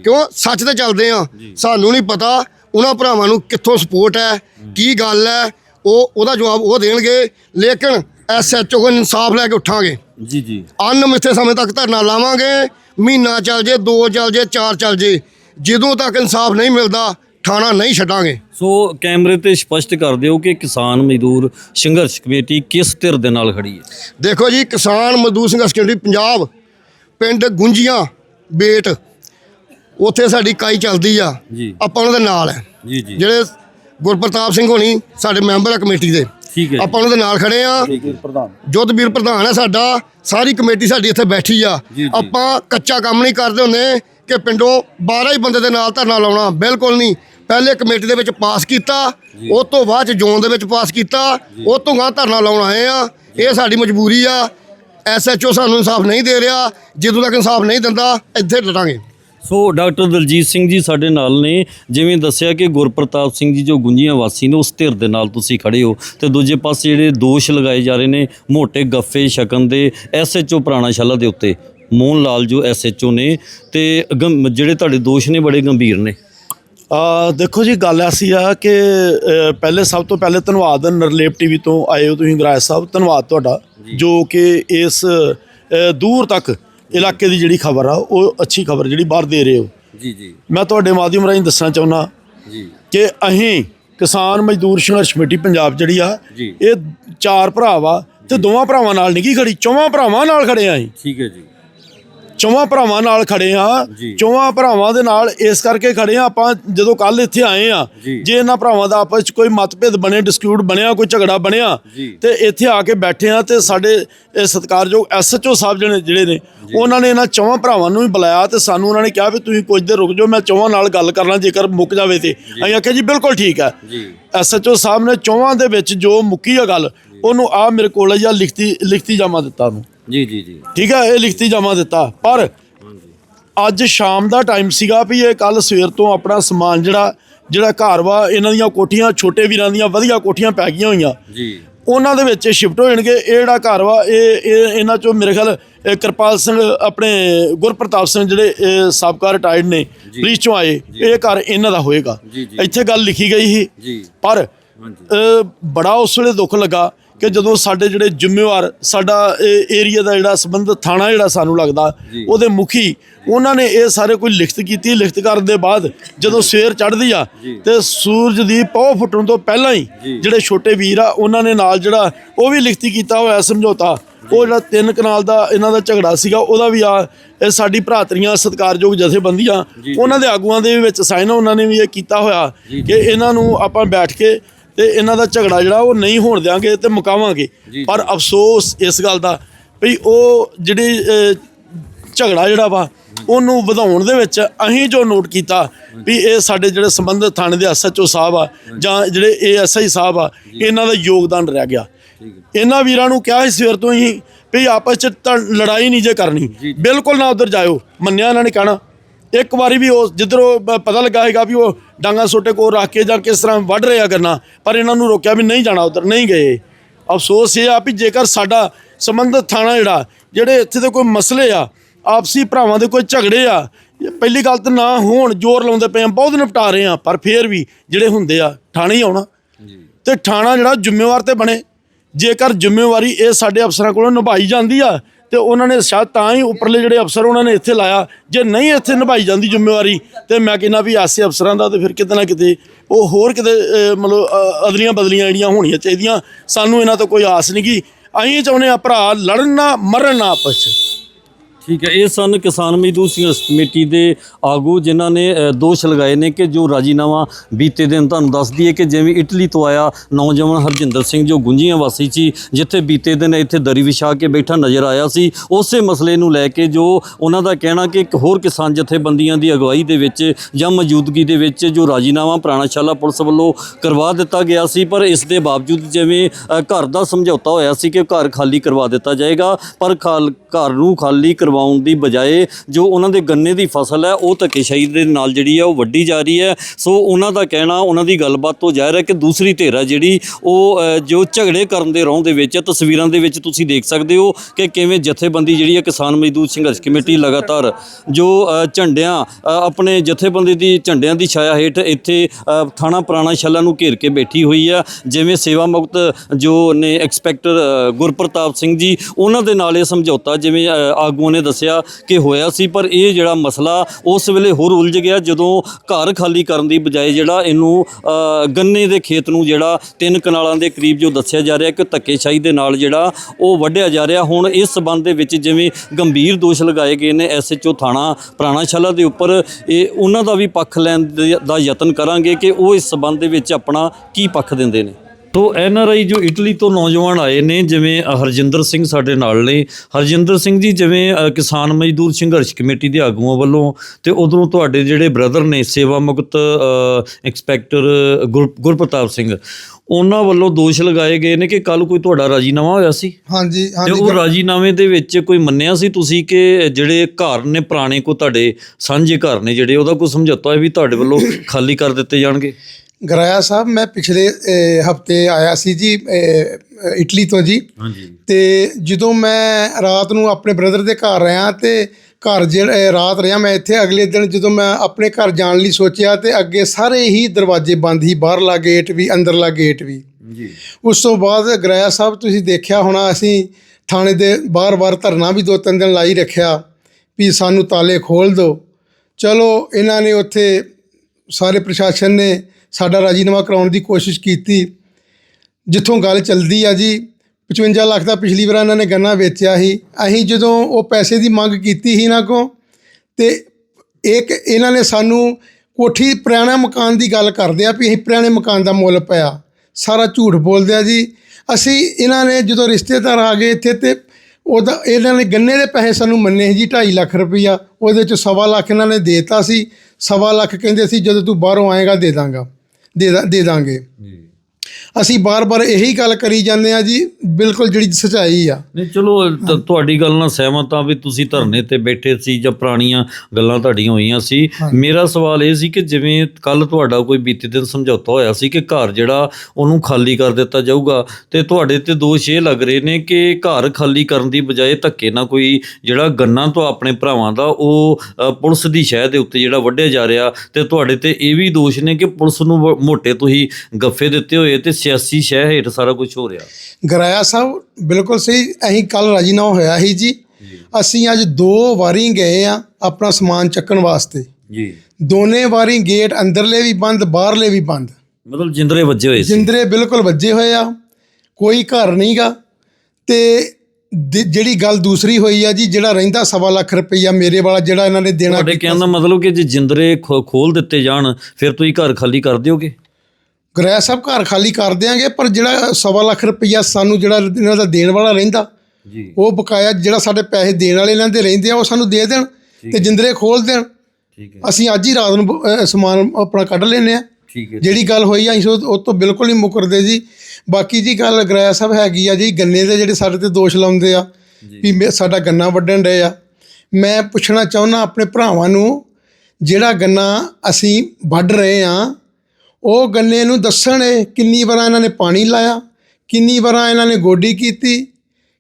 ਕਿਉਂ? ਸੱਚ ਤੇ ਚੱਲਦੇ ਆ। ਸਾਨੂੰ ਨਹੀਂ ਪਤਾ। ਉਹਨਾਂ ਭਰਾਵਾਂ ਨੂੰ ਕਿੱਥੋਂ ਸਪੋਰਟ ਹੈ ਕੀ ਗੱਲ ਹੈ ਉਹ ਉਹਦਾ ਜਵਾਬ ਉਹ ਦੇਣਗੇ ਲੇਕਿਨ ਐਸਐਚਓ ਕੋਲ ਇਨਸਾਫ ਲੈ ਕੇ ਉੱਠਾਂਗੇ। ਜੀ ਜੀ। ਅਨਮਿੱਥੇ ਸਮੇਂ ਤੱਕ ਧਰਨਾ ਲਾਵਾਂਗੇ ਮਹੀਨਾ ਚੱਲ ਜੇ ਦੋ ਚੱਲ ਜੇ ਚਾਰ ਚੱਲ ਜੇ ਜਦੋਂ ਤੱਕ ਇਨਸਾਫ ਨਹੀਂ ਮਿਲਦਾ ਥਾਣਾ ਨਹੀਂ ਛੱਡਾਂਗੇ। ਸੋ ਕੈਮਰੇ ਤੇ ਸਪਸ਼ਟ ਕਰ ਦਿਓ ਕਿ ਕਿਸਾਨ ਮਜ਼ਦੂਰ ਸੰਘਰਸ਼ ਕਮੇਟੀ ਕਿਸ ਧਿਰ ਦੇ ਨਾਲ ਖੜੀ ਹੈ? ਦੇਖੋ ਜੀ ਕਿਸਾਨ ਮਜ਼ਦੂਰ ਸੰਘਰਸ਼ ਕਮੇਟੀ ਪੰਜਾਬ ਪਿੰਡ ਗੁੰਜੀਆਂ ਬੇਟ ਉੱਥੇ ਸਾਡੀ ਕਾਈ ਚੱਲਦੀ ਆ। ਜੀ। ਆਪਾਂ ਉਹਨਾਂ ਦੇ ਨਾਲ ਹੈ ਜੀ ਜੀ। ਜਿਹੜੇ ਗੁਰਪ੍ਰਤਾਪ ਸਿੰਘ ਹੋਣੀ ਸਾਡੇ ਮੈਂਬਰ ਆ ਕਮੇਟੀ ਦੇ। ਠੀਕ ਹੈ। ਆਪਾਂ ਉਹਨਾਂ ਦੇ ਨਾਲ ਖੜੇ ਆ। ਪ੍ਰਧਾਨ ਜੋਧਵੀਰ ਪ੍ਰਧਾਨ ਹੈ ਸਾਡਾ। ਸਾਰੀ ਕਮੇਟੀ ਸਾਡੀ ਇੱਥੇ ਬੈਠੀ ਆ। ਆਪਾਂ ਕੱਚਾ ਕੰਮ ਨਹੀਂ ਕਰਦੇ ਹੁੰਦੇ ਕਿ ਪਿੰਡੋਂ 12 ਹੀ ਬੰਦੇ ਦੇ ਨਾਲ ਧਰਨਾ ਲਾਉਣਾ। ਬਿਲਕੁਲ ਨਹੀਂ। ਪਹਿਲੇ ਕਮੇਟੀ ਦੇ ਵਿੱਚ ਪਾਸ ਕੀਤਾ। ਉਸ ਤੋਂ ਬਾਅਦ ਚ ਜ਼ੋਨ ਦੇ ਵਿੱਚ ਪਾਸ ਕੀਤਾ। ਉਸ ਤੋਂ ਗਾਂ ਧਰਨਾ ਲਾਉਣ ਆਏ ਆ। ਇਹ ਸਾਡੀ ਮਜਬੂਰੀ ਆ। ਐਸਐਚਓ ਸਾਨੂੰ ਇਨਸਾਫ ਨਹੀਂ ਦੇ ਰਿਹਾ। ਜਦੋਂ ਤੱਕ ਇਨਸਾਫ ਨਹੀਂ ਦਿੰਦਾ ਇੱਥੇ ਲੜਾਂਗੇ। ਸੋ ਡਾਕਟਰ ਦਲਜੀਤ ਸਿੰਘ ਜੀ ਸਾਡੇ ਨਾਲ ਨੇ ਜਿਵੇਂ ਦੱਸਿਆ ਕਿ ਗੁਰਪ੍ਰਤਾਪ ਸਿੰਘ ਜੀ ਜੋ ਗੁੰਜੀਆਂ ਵਾਸੀ ਨੇ ਉਸ ਧਿਰ ਦੇ ਨਾਲ ਤੁਸੀਂ ਖੜੇ ਹੋ ਤੇ ਦੂਜੇ ਪਾਸੇ ਜਿਹੜੇ ਦੋਸ਼ ਲਗਾਏ ਜਾ ਰਹੇ ਨੇ ਮੋٹے ਗੱਫੇ ਛਕਣ ਦੇ ਐਸਐਚਓ ਪੁਰਾਣਾ ਸ਼ਾਲਾ ਦੇ ਉੱਤੇ ਮੋਹਨ ਲਾਲ ਜੋ ਐਸਐਚਓ ਨੇ ਤੇ ਗੰ- ਜਿਹੜੇ ਤੁਹਾਡੇ ਦੋਸ਼ ਨੇ ਬੜੇ ਗੰਭੀਰ ਨੇ। ਆ ਦੇਖੋ ਜੀ ਗੱਲ ਐਸੀ ਆ ਕਿ ਅ, ਪਹਿਲੇ ਸਭ ਤੋਂ ਪਹਿਲੇ ਧੰਨਵਾਦ ਨਰਲੇਪ ਟੀਵੀ ਤੋਂ ਆਏ ਹੋ ਤੁਸੀਂ ਗਰਾਜ ਸਾਹਿਬ ਧੰਨਵਾਦ ਤੁਹਾਡਾ ਜੋ ਕਿ ਇਸ ਅ, ਦੂਰ ਤੱਕ ਇਲਾਕੇ ਦੀ ਜਿਹੜੀ ਖਬਰ ਆ ਉਹ ਅੱਛੀ ਖਬਰ ਜਿਹੜੀ ਬਾਹਰ ਦੇ ਰਹੇ ਹੋ। ਜੀ ਜੀ। ਮੈਂ ਤੁਹਾਡੇ ਮਾਧਿਅਮ ਰਾਹੀਂ ਦੱਸਣਾ ਚਾਹੁੰਦਾ ਜੀ। ਕਿ ਅਸੀਂ ਕਿਸਾਨ ਮਜ਼ਦੂਰ ਸੰਘਰਸ਼ ਕਮੇਟੀ ਪੰਜਾਬ ਜਿਹੜੀ ਆ। ਇਹ ਚਾਰ ਭਰਾ ਵਾ ਤੇ ਦੋਵਾਂ ਭਰਾਵਾਂ ਨਾਲ ਨਹੀਂ ਖੜੀ ਚੌਵਾਂ ਭਰਾਵਾਂ ਨਾਲ ਖੜੇ ਆ ਠੀਕ ਹੈ ਜੀ। ਚੌਵਾਂ ਭਰਾਵਾਂ ਨਾਲ ਖੜੇ ਆ। ਚੌਵਾਂ ਭਰਾਵਾਂ ਦੇ ਨਾਲ ਇਸ ਕਰਕੇ ਖੜੇ ਆ ਆਪਾਂ ਜਦੋਂ ਕੱਲ ਇੱਥੇ ਆਏ ਆ ਜੀ। ਇਹਨਾਂ ਭਰਾਵਾਂ ਦਾ ਆਪਸ ਚ ਕੋਈ ਮਤਭੇਦ ਬਣੇ ਡਿਸਪਿਊਟ ਬਣਿਆ ਕੋਈ ਝਗੜਾ ਬਣਿਆ। ਤੇ ਇੱਥੇ ਆ ਕੇ ਬੈਠੇ ਆ ਤੇ ਸਾਡੇ ਇਹ ਸਤਿਕਾਰਯੋਗ ਐਸਐਚਓ ਸਾਹਿਬ ਜਿਹੜੇ ਜਿਹੜੇ ਨੇ ਉਹਨਾਂ ਨੇ ਇਹਨਾਂ ਚੌਵਾਂ ਭਰਾਵਾਂ ਨੂੰ ਵੀ ਬੁਲਾਇਆ ਤੇ ਸਾਨੂੰ ਉਹਨਾਂ ਨੇ ਕਿਹਾ ਵੀ ਤੁਸੀਂ ਕੁਝ ਦੇਰ ਰੁਕ ਜਾਓ ਮੈਂ ਚੌਵਾਂ ਨਾਲ ਗੱਲ ਕਰਨਾ ਜੇਕਰ ਮੁੱਕ ਜਾਵੇ ਤੇ। ਅਸੀਂ ਆਖਿਆ ਜੀ ਬਿਲਕੁਲ ਠੀਕ ਹੈ। ਐਸਐਚਓ ਸਾਹਿਬ ਨੇ ਚੌਵਾਂ ਦੇ ਵਿੱਚ ਜੋ ਮੁੱਕੀ ਆ ਗੱਲ ਉਹਨੂੰ ਆ ਮੇਰੇ ਕੋਲ ਜਾਂ ਲਿਖਤੀ ਲਿਖਤੀ ਜਾਮਾ ਦਿੱਤਾ ਉਹਨੂੰ। ਜੀ ਜੀ ਜੀ। ਠੀਕ ਹੈ ਇਹ ਲਿਖਤੀ ਜਮਾ ਦਿੱਤਾ। ਪਰ ਅੱਜ ਸ਼ਾਮ ਦਾ ਟਾਈਮ ਸੀਗਾ ਵੀ ਇਹ ਕੱਲ ਸਵੇਰ ਤੋਂ ਆਪਣਾ ਸਮਾਨ ਜਿਹੜਾ ਜਿਹੜਾ ਘਰ ਵਾ ਇਹਨਾਂ ਦੀਆਂ ਕੋਠੀਆਂ ਛੋਟੇ ਵੀਰਾਂ ਦੀਆਂ ਵਧੀਆ ਕੋਠੀਆਂ ਪੈ ਗਈਆਂ ਹੋਈਆਂ। ਜੀ। ਉਹਨਾਂ ਦੇ ਵਿੱਚ ਸ਼ਿਫਟ ਹੋ ਜਾਣਗੇ। ਇਹ ਜਿਹੜਾ ਘਰ ਵਾ ਇਹ ਇਹ ਇਹਨਾਂ ਚੋਂ ਮੇਰੇ ਖਿਆਲ ਕਿਰਪਾਲ ਸਿੰਘ ਆਪਣੇ ਗੁਰਪ੍ਰਤਾਪ ਸਿੰਘ ਜਿਹੜੇ ਸਾਬਕਾ ਰਿਟਾਇਰਡ ਨੇ ਪੁਲਿਸ ਚੋਂ ਆਏ। ਇਹ ਘਰ ਇਹਨਾਂ ਦਾ ਹੋਏਗਾ। ਇੱਥੇ ਗੱਲ ਲਿਖੀ ਗਈ ਸੀ। ਪਰ ਬੜਾ ਉਸ ਵੇਲੇ ਦੁੱਖ ਲੱਗਾ ਕਿ ਜਦੋਂ ਸਾਡੇ ਜਿਹੜੇ ਜ਼ਿੰਮੇਵਾਰ ਸਾਡਾ ਏਰੀਆ ਦਾ ਜਿਹੜਾ ਸੰਬੰਧਿਤ ਥਾਣਾ ਜਿਹੜਾ ਸਾਨੂੰ ਲੱਗਦਾ। ਉਹਦੇ ਮੁਖੀ ਉਹਨਾਂ ਨੇ ਇਹ ਸਾਰੇ ਕੋਈ ਲਿਖਤ ਕੀਤੀ ਲਿਖਤ ਕਰਨ ਦੇ ਬਾਅਦ ਜਦੋਂ ਸਵੇਰ ਚੜ੍ਹਦੀ ਆ। ਤੇ ਸੂਰਜ ਦੀ ਪਹੁ ਫੁੱਟਣ ਤੋਂ ਪਹਿਲਾਂ ਹੀ। ਜਿਹੜੇ ਛੋਟੇ ਵੀਰ ਆ ਉਹਨਾਂ ਨੇ ਨਾਲ ਜਿਹੜਾ ਉਹ ਵੀ ਲਿਖਤੀ ਕੀਤਾ ਹੋਇਆ ਸਮਝੌਤਾ ਉਹ ਜਿਹੜਾ ਤਿੰਨ ਕਨਾਲ ਦਾ ਇਹਨਾਂ ਦਾ ਝਗੜਾ ਸੀਗਾ ਉਹਦਾ ਵੀ ਆ ਇਹ ਸਾਡੀ ਭਰਾਤਰੀਆਂ ਸਤਿਕਾਰਯੋਗ ਜਥੇਬੰਦੀਆਂ। ਉਹਨਾਂ ਦੇ ਆਗੂਆਂ ਦੇ ਵਿੱਚ ਸਾਈਨ ਉਹਨਾਂ ਨੇ ਵੀ ਇਹ ਕੀਤਾ ਹੋਇਆ ਕਿ ਇਹਨਾਂ ਨੂੰ ਆਪਾਂ ਬੈਠ ਕੇ ਤੇ ਇਹਨਾਂ ਦਾ ਝਗੜਾ ਜਿਹੜਾ ਉਹ ਨਹੀਂ ਹੋਣ ਦਿਆਂਗੇ ਤੇ ਮੁਕਾਵਾਂਗੇ। ਪਰ। ਅਫਸੋਸ ਇਸ ਗੱਲ ਦਾ ਵੀ ਉਹ ਜਿਹੜੀ ਝਗੜਾ ਜਿਹੜਾ ਵਾ ਉਹਨੂੰ ਵਧਾਉਣ ਦੇ ਵਿੱਚ ਅਸੀਂ ਜੋ ਨੋਟ ਕੀਤਾ ਵੀ ਇਹ ਸਾਡੇ ਜਿਹੜੇ ਸੰਬੰਧਿਤ ਥਾਣੇ ਦੇ ਐਸਐਚਓ ਸਾਹਿਬ ਆ ਜਾਂ ਜਿਹੜੇ ਏਐਸਆਈ ਸਾਹਿਬ ਆ ਇਹਨਾਂ ਦਾ ਯੋਗਦਾਨ ਰਹਿ ਗਿਆ। ਇਹਨਾਂ ਵੀਰਾਂ ਨੂੰ ਕਿਹਾ ਸੀ ਸਵੇਰ ਤੋਂ ਹੀ ਵੀ ਆਪਸ ਚ ਲੜਾਈ ਨਹੀਂ ਜੇ ਕਰਨੀ। ਬਿਲਕੁਲ ਨਾ ਉਧਰ ਜਾਇਓ। ਮੰਨਿਆ ਇਹਨਾਂ ਨੇ ਕਹਿਣਾ। ਇੱਕ ਵਾਰੀ ਵੀ ਉਹ ਜਿੱਧਰੋਂ ਪਤਾ ਲੱਗਾ ਹੈਗਾ ਵੀ ਉਹ ਡਾਂਗਾ ਸੋਟੇ ਕੋਲ ਰੱਖ ਕੇ ਜਾਂ ਕਿਸ ਤਰ੍ਹਾਂ ਵੱਢ ਰਿਹਾ ਕਰਨਾ ਪਰ ਇਹਨਾਂ ਨੂੰ ਰੋਕਿਆ ਵੀ ਨਹੀਂ ਜਾਣਾ ਉਧਰ ਨਹੀਂ ਗਏ। ਅਫਸੋਸ ਇਹ ਆ ਵੀ ਜੇਕਰ ਸਾਡਾ ਸੰਬੰਧਿਤ ਥਾਣਾ ਜਿਹੜਾ ਜਿਹੜੇ ਇੱਥੇ ਦੇ ਕੋਈ ਮਸਲੇ ਆ ਆਪਸੀ ਭਰਾਵਾਂ ਦੇ ਕੋਈ ਝਗੜੇ ਆ ਪਹਿਲੀ ਗੱਲ ਤਾਂ ਨਾ ਹੋਣ ਜ਼ੋਰ ਲਾਉਂਦੇ ਪਏ ਆ ਬਹੁਤ ਨਿਪਟਾ ਰਹੇ ਆ ਪਰ ਫੇਰ ਵੀ ਜਿਹੜੇ ਹੁੰਦੇ ਆ ਥਾਣੇ ਹੀ ਆਉਣਾ। ਤੇ ਥਾਣਾ ਜਿਹੜਾ ਜ਼ਿੰਮੇਵਾਰ ਤੇ ਬਣੇ। ਜੇਕਰ ਜ਼ਿੰਮੇਵਾਰੀ ਇਹ ਸਾਡੇ ਅਫਸਰਾਂ ਕੋਲੋਂ ਨਿਭਾਈ ਜਾਂਦੀ ਆ ਤੇ ਉਹਨਾਂ ਨੇ ਸ਼ਾਇਦ ਤਾਂ ਹੀ ਉੱਪਰਲੇ ਜਿਹੜੇ ਅਫਸਰ ਉਹਨਾਂ ਨੇ ਇੱਥੇ ਲਾਇਆ। ਜੇ ਨਹੀਂ ਇੱਥੇ ਨਿਭਾਈ ਜਾਂਦੀ ਜ਼ਿੰਮੇਵਾਰੀ, ਤੇ ਮੈਂ ਕਹਿੰਦਾ ਵੀ ਆਸੇ ਅਫਸਰਾਂ ਦਾ ਤੇ ਫਿਰ ਕਿਤੇ ਨਾ ਕਿਤੇ ਉਹ ਹੋਰ ਕਿਤੇ ਮਤਲਬ ਅਦਲੀਆਂ ਬਦਲੀਆਂ ਜਿਹੜੀਆਂ ਹੋਣੀਆਂ ਚਾਹੀਦੀਆਂ। ਸਾਨੂੰ ਇਹਨਾਂ ਤੋਂ ਕੋਈ ਆਸ ਨਹੀਂ ਗੀ। ਅਸੀਂ ਚਾਹੁੰਦੇ ਆ ਭਰਾ ਲੜਨ ਨਾ, ਮਰਨ ਨਾ ਆਪਸ 'ਚ। ਠੀਕ ਹੈ ਇਹ ਸਨ ਕਿਸਾਨ ਮਜ਼ਦੂਰ ਸੰਘਰਸ਼ ਕਮੇਟੀ ਦੇ ਆਗੂ ਜਿਨ੍ਹਾਂ ਨੇ ਅ, ਦੋਸ਼ ਲਗਾਏ ਨੇ ਕਿ ਜੋ ਰਾਜੀਨਾਮਾ ਬੀਤੇ ਦਿਨ ਤੁਹਾਨੂੰ ਦੱਸ ਦਈਏ ਕਿ ਜਿਵੇਂ ਇਟਲੀ ਤੋਂ ਆਇਆ ਨੌਜਵਾਨ ਹਰਜਿੰਦਰ ਸਿੰਘ ਜੋ ਗੁੰਜੀਆਂ ਵਾਸੀ ਸੀ ਜਿੱਥੇ ਬੀਤੇ ਦਿਨ ਇੱਥੇ ਦਰੀ ਵਿਛਾ ਕੇ ਬੈਠਾ ਨਜ਼ਰ ਆਇਆ ਸੀ ਉਸੇ ਮਸਲੇ ਨੂੰ ਲੈ ਕੇ ਜੋ ਉਹਨਾਂ ਦਾ ਕਹਿਣਾ ਕਿ ਇੱਕ ਹੋਰ ਕਿਸਾਨ ਜਥੇਬੰਦੀਆਂ ਦੀ ਅਗਵਾਈ ਦੇ ਵਿੱਚ ਜਾਂ ਮੌਜੂਦਗੀ ਦੇ ਵਿੱਚ ਜੋ ਰਾਜੀਨਾਮਾ ਪ੍ਰਾਣਾਸ਼ਾਲਾ ਪੁਲਿਸ ਵੱਲੋਂ ਕਰਵਾ ਦਿੱਤਾ ਗਿਆ ਸੀ ਪਰ ਇਸ ਦੇ ਬਾਵਜੂਦ ਜਿਵੇਂ ਅ, ਘਰ ਦਾ ਸਮਝੌਤਾ ਹੋਇਆ ਸੀ ਕਿ ਘਰ ਖਾਲੀ ਕਰਵਾ ਦਿੱਤਾ ਜਾਏਗਾ ਪਰ ਖਾਲ ਘਰ ਨੂੰ ਖਾਲੀ ਕਰਵਾ ਕਰਵਾਉਣ ਦੀ ਬਜਾਏ ਜੋ ਉਹਨਾਂ ਦੇ ਗੰਨੇ ਦੀ ਫਸਲ ਹੈ, ਉਹ ਧੱਕੇਸ਼ਾਹੀ ਦੇ ਨਾਲ ਜਿਹੜੀ ਹੈ, ਉਹ ਵੱਢੀ ਜਾ ਰਹੀ ਹੈ। ਸੋ ਉਹਨਾਂ ਦਾ ਕਹਿਣਾ, ਉਹਨਾਂ ਦੀ ਗੱਲਬਾਤ ਤੋਂ ਜ਼ਾਹਿਰ ਹੈ ਕਿ ਦੂਸਰੀ ਧਿਰ ਹੈ ਜਿਹੜੀ, ਉਹ ਜੋ ਝਗੜੇ ਕਰਨ ਦੇ ਰੌਂ ਦੇ ਵਿੱਚ, ਤਸਵੀਰਾਂ ਦੇ ਵਿੱਚ ਤੁਸੀਂ ਦੇਖ ਸਕਦੇ ਹੋ ਕਿ ਕਿਵੇਂ ਜਥੇਬੰਦੀ ਜਿਹੜੀ ਹੈ, ਕਿਸਾਨ ਮਜ਼ਦੂਰ ਸੰਘਰਸ਼ ਕਮੇਟੀ ਲਗਾਤਾਰ ਜੋ ਝੰਡਿਆਂ ਆਪਣੇ ਜਥੇਬੰਦੀ ਦੀ ਝੰਡਿਆਂ ਦੀ ਛਾਇਆ ਹੇਠ ਇੱਥੇ ਥਾਣਾ ਪੁਰਾਣਾ ਸ਼ਾਲਾ ਨੂੰ ਘੇਰ ਕੇ ਬੈਠੀ ਹੋਈ ਆ ਜਿਵੇਂ ਸੇਵਾ ਮੁਕਤ ਜੋ ਨੇ ਐਕਸਪੈਕਟਰ ਗੁਰਪ੍ਰਤਾਪ ਸਿੰਘ ਜੀ, ਉਹਨਾਂ ਦੇ ਨਾਲ ਇਹ ਸਮਝੌਤਾ ਜਿਵੇਂ ਆਗੂਆਂ ਨੇ ਦੱਸਿਆ ਕਿ ਹੋਇਆ ਸੀ, ਪਰ ਇਹ ਜਿਹੜਾ ਮਸਲਾ ਉਸ ਵੇਲੇ ਹੋਰ ਉਲਝ ਗਿਆ ਜਦੋਂ ਘਰ ਖਾਲੀ ਕਰਨ ਦੀ ਬਜਾਏ ਜਿਹੜਾ ਇਹਨੂੰ ਗੰਨੇ ਦੇ ਖੇਤ ਨੂੰ ਜਿਹੜਾ ਤਿੰਨ ਕਨਾਲਾਂ ਦੇ ਕਰੀਬ ਜੋ ਦੱਸਿਆ ਜਾ ਰਿਹਾ ਕਿ ਧੱਕੇਸ਼ਾਹੀ ਦੇ ਨਾਲ ਜਿਹੜਾ ਉਹ ਵੱਢਿਆ ਜਾ ਰਿਹਾ। ਹੁਣ ਇਸ ਸਬੰਧ ਦੇ ਵਿੱਚ ਜਿਵੇਂ ਗੰਭੀਰ ਦੋਸ਼ ਲਗਾਏ ਗਏ ਨੇ ਐਸਐਚਓ ਥਾਣਾ ਪੁਰਾਣਾਸ਼ਾਲਾ ਦੇ ਉੱਪਰ, ਇਹ ਉਹਨਾਂ ਦਾ ਵੀ ਪੱਖ ਲੈਣ ਦੇ- ਦਾ ਯਤਨ ਕਰਾਂਗੇ ਕਿ ਉਹ ਇਸ ਸਬੰਧ ਦੇ ਵਿੱਚ ਆਪਣਾ ਕੀ ਪੱਖ ਦਿੰਦੇ ਨੇ। ਤੋ ਐਨ ਆਰ ਆਈ ਜੋ ਇਟਲੀ ਤੋਂ ਨੌਜਵਾਨ ਆਏ ਨੇ ਜਿਵੇਂ ਹਰਜਿੰਦਰ ਸਿੰਘ ਸਾਡੇ ਨਾਲ ਨੇ। ਹਰਜਿੰਦਰ ਸਿੰਘ ਜੀ ਜਿਵੇਂ ਕਿਸਾਨ ਮਜ਼ਦੂਰ ਸੰਘਰਸ਼ ਕਮੇਟੀ ਦੇ ਆਗੂਆਂ ਵੱਲੋਂ ਤੇ ਉਧਰੋਂ ਤੁਹਾਡੇ ਜਿਹੜੇ ਬ੍ਰਦਰ ਨੇ ਸੇਵਾ ਮੁਕਤ ਐਕਸਪੈਕਟਰ ਗੁਰਪ੍ਰਤਾਪ ਸਿੰਘ ਉਹਨਾਂ ਵੱਲੋਂ ਦੋਸ਼ ਲਗਾਏ ਗਏ ਨੇ ਕਿ ਕੱਲ ਕੋਈ ਤੁਹਾਡਾ ਰਾਜੀਨਾਮਾ ਹੋਇਆ ਸੀ? ਹਾਂਜੀ ਤੇ ਹਾਂਜੀ ਉਹ ਰਾਜੀਨਾਮੇ ਦੇ ਵਿੱਚ ਕੋਈ ਮੰਨਿਆ ਸੀ ਤੁਸੀਂ ਕਿ ਜਿਹੜੇ ਘਰ ਨੇ ਪੁਰਾਣੇ ਕੋ ਤੁਹਾਡੇ ਸਾਂਝੇ ਘਰ ਨੇ ਜਿਹੜੇ ਉਹਦਾ ਕੋਈ ਸਮਝੌਤਾ ਹੈ ਵੀ ਤੁਹਾਡੇ ਵੱਲੋਂ ਖਾਲੀ ਕਰ ਦਿੱਤੇ ਜਾਣਗੇ? ਗਰਾਇਆ ਸਾਹਿਬ ਮੈਂ ਪਿਛਲੇ ਹਫ਼ਤੇ ਆਇਆ ਸੀ ਜੀ ਇਟਲੀ ਤੋਂ ਜੀ। ਹਾਂਜੀ। ਤੇ ਜਦੋਂ ਮੈਂ ਰਾਤ ਨੂੰ ਆਪਣੇ ਬ੍ਰਦਰ ਦੇ ਘਰ ਰਿਹਾ ਤੇ ਘਰ ਜਿਹੜਾ ਰਾਤ ਰਿਹਾ ਮੈਂ ਇੱਥੇ ਅਗਲੇ ਦਿਨ ਜਦੋਂ ਮੈਂ ਆਪਣੇ ਘਰ ਜਾਣ ਲਈ ਸੋਚਿਆ ਤੇ ਅੱਗੇ ਸਾਰੇ ਹੀ ਦਰਵਾਜ਼ੇ ਬੰਦ ਹੀ ਬਾਹਰਲਾ ਗੇਟ ਵੀ ਅੰਦਰਲਾ ਗੇਟ ਵੀ। ਜੀ। ਉਸ ਤੋਂ ਬਾਅਦ ਗਰਾਇਆ ਸਾਹਿਬ ਤੁਸੀਂ ਦੇਖਿਆ ਹੋਣਾ ਅਸੀਂ ਥਾਣੇ ਦੇ ਬਾਰ-ਬਾਰ ਧਰਨਾ ਵੀ ਦੋ ਤਿੰਨ ਦਿਨ ਲਾਈ ਰੱਖਿਆ ਵੀ ਸਾਨੂੰ ਤਾਲੇ ਖੋਲ ਦਿਓ ਚਲੋ ਇਹਨਾਂ ਨੇ ਉੱਥੇ ਸਾਰੇ ਪ੍ਰਸ਼ਾਸਨ ਨੇ ਸਾਡਾ ਰਾਜੀਨਾਮਾ ਕਰਾਉਣ ਦੀ ਕੋਸ਼ਿਸ਼ ਕੀਤੀ। ਜਿੱਥੋਂ ਗੱਲ ਚੱਲਦੀ ਆ ਜੀ 55 ਲੱਖ ਦਾ ਪਿਛਲੀ ਵਾਰ ਇਹਨਾਂ ਨੇ ਗੰਨਾ ਵੇਚਿਆ ਸੀ। ਅਸੀਂ ਜਦੋਂ ਉਹ ਪੈਸੇ ਦੀ ਮੰਗ ਕੀਤੀ ਸੀ ਇਹਨਾਂ ਕੋ ਤੇ ਇੱਕ ਇਹਨਾਂ ਨੇ ਸਾਨੂੰ ਕੋਠੀ ਪੁਰਾਣਾ ਮਕਾਨ ਦੀ ਗੱਲ ਕਰਦੇ ਆ ਵੀ ਅਸੀਂ ਪੁਰਾਣੇ ਮਕਾਨ ਦਾ ਮੁੱਲ ਪਿਆ ਸਾਰਾ ਝੂਠ ਬੋਲਦੇ ਆ ਜੀ। ਅਸੀਂ ਇਹਨਾਂ ਨੇ ਜਦੋਂ ਰਿਸ਼ਤੇਦਾਰ ਆ ਗਏ ਇੱਥੇ ਤੇ ਉਹਦਾ ਇਹਨਾਂ ਨੇ ਗੰਨੇ ਦੇ ਪੈਸੇ ਸਾਨੂੰ ਮੰਨੇ ਸੀ ਜੀ 2.5 ਲੱਖ ਰੁਪਈਆ। ਉਹਦੇ ਚ ਸਵਾ ਲੱਖ ਇਹਨਾਂ ਨੇ ਦੇਤਾ ਸੀ। ਸਵਾ ਲੱਖ ਕਹਿੰਦੇ ਸੀ, ਜਦੋਂ ਤੂੰ ਬਾਹਰੋਂ ਆਏਗਾ ਦੇ ਦਾਂਗਾ। ਦੇ ਦਾਂ- ਦੇ ਦਾਂਗੇ। ਅਸੀਂ ਬਾਰ-ਬਾਰ ਇਹੀ ਗੱਲ ਕਰੀ ਜਾਂਦੇ ਆ ਜੀ ਬਿਲਕੁਲ ਜਿਹੜੀ ਸਚਾਈ ਆ। ਨਹੀਂ ਚਲੋ ਤ- ਤੁਹਾਡੀ ਗੱਲ ਨਾਲ ਸਹਿਮਤ ਆ ਵੀ ਤੁਸੀਂ ਧਰਨੇ ਤੇ ਬੈਠੇ ਸੀ ਜਾਂ ਪੁਰਾਣੀਆਂ ਗੱਲਾਂ ਤੁਹਾਡੀਆਂ ਹੋਈਆਂ ਸੀ। ਮੇਰਾ ਸਵਾਲ ਇਹ ਸੀ ਕਿ ਜਿਵੇਂ ਕੱਲ ਤੁਹਾਡਾ ਕੋਈ ਬੀਤੇ ਦਿਨ ਸਮਝੌਤਾ ਹੋਇਆ ਸੀ ਕਿ ਘਰ ਜਿਹੜਾ ਉਹਨੂੰ ਖਾਲੀ ਕਰ ਦਿੱਤਾ ਜਾਊਗਾ ਤੇ ਤੁਹਾਡੇ ਤੇ ਦੋਸ਼ ਇਹ ਲੱਗ ਰਹੇ ਨੇ ਕਿ ਘਰ ਖਾਲੀ ਕਰਨ ਦੀ ਬਜਾਏ ਧੱਕੇ ਨਾਲ ਕੋਈ ਜਿਹੜਾ ਗੰਨਾ ਤੋਂ ਆਪਣੇ ਭਰਾਵਾਂ ਦਾ ਉਹ ਅ, ਪੁਲਿਸ ਦੀ ਸ਼ਹਿ ਦੇ ਉੱਤੇ ਜਿਹੜਾ ਵੱਢਿਆ ਜਾ ਰਿਹਾ ਤੇ ਤੁਹਾਡੇ ਤੇ ਇਹ ਵੀ ਦੋਸ਼ ਨੇ ਕਿ ਪੁਲਿਸ ਨੂੰ ਵ- ਮੋਟੇ ਤੁਸੀਂ ਗੱਫੇ ਦਿੱਤੇ ਹੋਏ ਤੇ ਸਿਆਸੀ ਸ਼ਹਿ ਹੇਠ ਸਾਰਾ ਕੁਝ ਹੋ ਰਿਹਾ। ਗਰਾਇਆ ਸਾਹਿਬ ਬਿਲਕੁਲ ਸਹੀ ਅਸੀਂ ਕੱਲ ਰਾਜੀਨਾਮਾ ਹੋਇਆ ਸੀ ਜੀ। ਅਸੀਂ ਅੱਜ ਦੋ ਵਾਰੀ ਗਏ ਆ ਆਪਣਾ ਸਮਾਨ ਚੱਕਣ ਵਾਸਤੇ। ਜੀ। ਦੋਨੇ ਵਾਰੀ ਗੇਟ ਅੰਦਰਲੇ ਵੀ ਬੰਦ ਬਾਹਰਲੇ ਵੀ ਬੰਦ। ਮਤਲਬ ਜਿੰਦਰੇ ਵੱਜੇ ਹੋਏ ਸੀ। ਜਿੰਦਰੇ ਬਿਲਕੁਲ ਵੱਜੇ ਹੋਏ ਆ। ਕੋਈ ਘਰ ਨਹੀਂਗਾ ਤੇ ਜਿਹੜੀ ਗੱਲ ਦੂਸਰੀ ਹੋਈ ਆ ਜੀ ਜਿਹੜਾ ਰਹਿੰਦਾ ਸਵਾ ਲੱਖ ਰੁਪਈਆ ਮੇਰੇ ਵਾਲਾ ਜਿਹੜਾ ਇਹਨਾਂ ਨੇ ਦੇਣਾ ਤੁਹਾਡੇ ਕਹਿਣ ਦਾ ਮਤਲਬ ਕਿ ਜੇ ਜਿੰਦਰੇ ਖੋਲ ਦਿੱਤੇ ਜਾਣ ਫਿਰ ਤੁਸੀਂ ਘਰ ਖਾਲੀ ਕਰ ਦਿਓਗੇ? ਗ੍ਰਹਿ ਸਾਹਿਬ ਘਰ ਖਾਲੀ ਕਰ ਦਿਆਂਗੇ ਪਰ ਜਿਹੜਾ ਸਵਾ ਲੱਖ ਰੁਪਈਆ ਸਾਨੂੰ ਜਿਹੜਾ ਇਹਨਾਂ ਦਾ ਦੇਣ ਵਾਲਾ ਰਹਿੰਦਾ ਜੀ। ਉਹ ਬਕਾਇਆ ਜਿਹੜਾ ਸਾਡੇ ਪੈਸੇ ਦੇਣ ਵਾਲੇ ਇਹਨਾਂ ਦੇ ਰਹਿੰਦੇ ਆ ਉਹ ਸਾਨੂੰ ਦੇ ਦੇਣ ਤੇ ਜਿੰਦਰੇ ਖੋਲ ਦੇਣ। ਠੀਕ ਹੈ। ਅਸੀਂ ਅੱਜ ਹੀ ਰਾਤ ਨੂੰ ਸਮਾਨ ਆਪਣਾ ਕੱਢ ਲੈਨੇ ਆ ਠੀਕ ਹੈ ਜਿਹੜੀ ਗੱਲ ਹੋਈ ਆ ਅਸੀਂ ਉਹ ਤੋਂ ਬਿਲਕੁਲ ਨਹੀਂ ਮੁਕਰਦੇ ਜੀ। ਬਾਕੀ ਜੀ ਗੱਲ ਗ੍ਰਹਿ ਸਾਹਿਬ ਹੈਗੀ ਆ ਜੀ ਗੰਨੇ ਦੇ ਜਿਹੜੇ ਸਾਡੇ ਤੇ ਦੋਸ਼ ਲਾਉਂਦੇ ਆ ਵੀ ਸਾਡਾ ਗੰਨਾ ਵੱਢਣ ਰਹੇ ਆ। ਮੈਂ ਪੁੱਛਣਾ ਚਾਹੁੰਦਾ ਆਪਣੇ ਭਰਾਵਾਂ ਨੂੰ ਜਿਹੜਾ ਗੰਨਾ ਅਸੀਂ ਵੱਢ ਰਹੇ ਆ ਉਹ ਗੰਨੇ ਨੂੰ ਦੱਸਣ ਇਹ ਕਿੰਨੀ ਵਾਰਾਂ ਇਹਨਾਂ ਨੇ ਪਾਣੀ ਲਾਇਆ ਕਿੰਨੀ ਵਾਰਾਂ ਇਹਨਾਂ ਨੇ ਗੋਡੀ ਕੀਤੀ